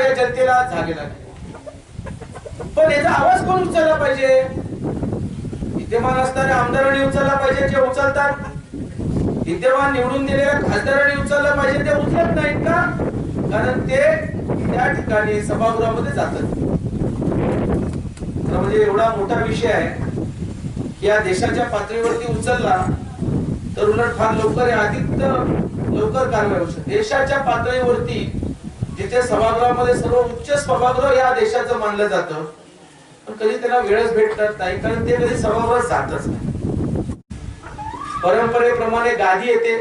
या जनतेला झालेला पण याचा आवाज कोण उचलला पाहिजे? विद्यमान असणाऱ्या आमदारांनी उचलला पाहिजे जे उचलतात. विद्यमान निवडून दिलेल्या खासदारांनी उचलला पाहिजे ते उचलत नाहीत का? कारण ते त्या ठिकाणी सभागृहामध्ये जातात. म्हणजे एवढा मोठा विषय आहे की या देशाच्या पातळीवरती उचलला तर उलट फार लवकर आहे, अधिक लवकर कारवाई होऊ शकते. देशाच्या पातळीवरती जिथे सभागृहामध्ये सर्व उच्च सभागृह या देशाचं मानलं जातं पण कधी त्यांना वेळच भेटत नाही कारण ते कधी सभागृहात जातच नाही. परंपरेप्रमाणे गादी येते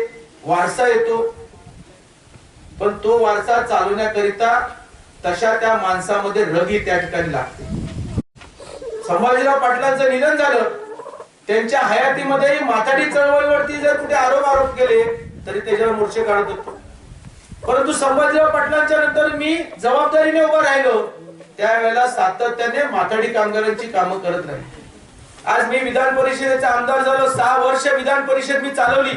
वारसा येतो पण तो वारसा चालवण्याकरिता तशा त्या माणसामध्ये रगी त्या ठिकाणी लागते. संभाजीराव पाटलांचं निधन झालं त्यांच्या हयातीमध्ये माथाडी चळवळीवरती जर कुठे आरोप आरोप केले तरी त्याच्यावर मोर्चे काढत होतो. परंतु संभाजीराव पाटलांच्या नंतर मी जबाबदारीने उभा राहिलो. त्यावेळेला सातत्याने माथाडी कामगारांची कामं करत नाही आज मी विधान परिषदेचा आमदार झालो. सहा वर्ष विधान परिषद मी चालवली.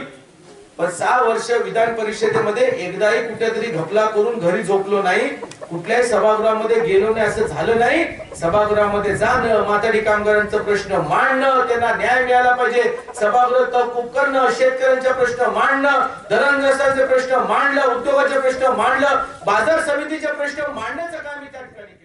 पण सहा वर्ष विधान परिषदेमध्ये एकदाही कुठेतरी घपला करून घरी झोपलो नाही. कुठल्याही सभागृहामध्ये गेलो नाही असं झालं नाही. सभागृहामध्ये जाणं माथाडी कामगारांचा प्रश्न मांडणं त्यांना न्याय मिळाला पाहिजे. सभागृह तहकूब करणं शेतकऱ्यांचे प्रश्न मांडणं धरणग्रस्तांचे प्रश्न मांडलं उद्योगाचे प्रश्न मांडलं बाजार समितीचे प्रश्न मांडण्याचं काम त्या ठिकाणी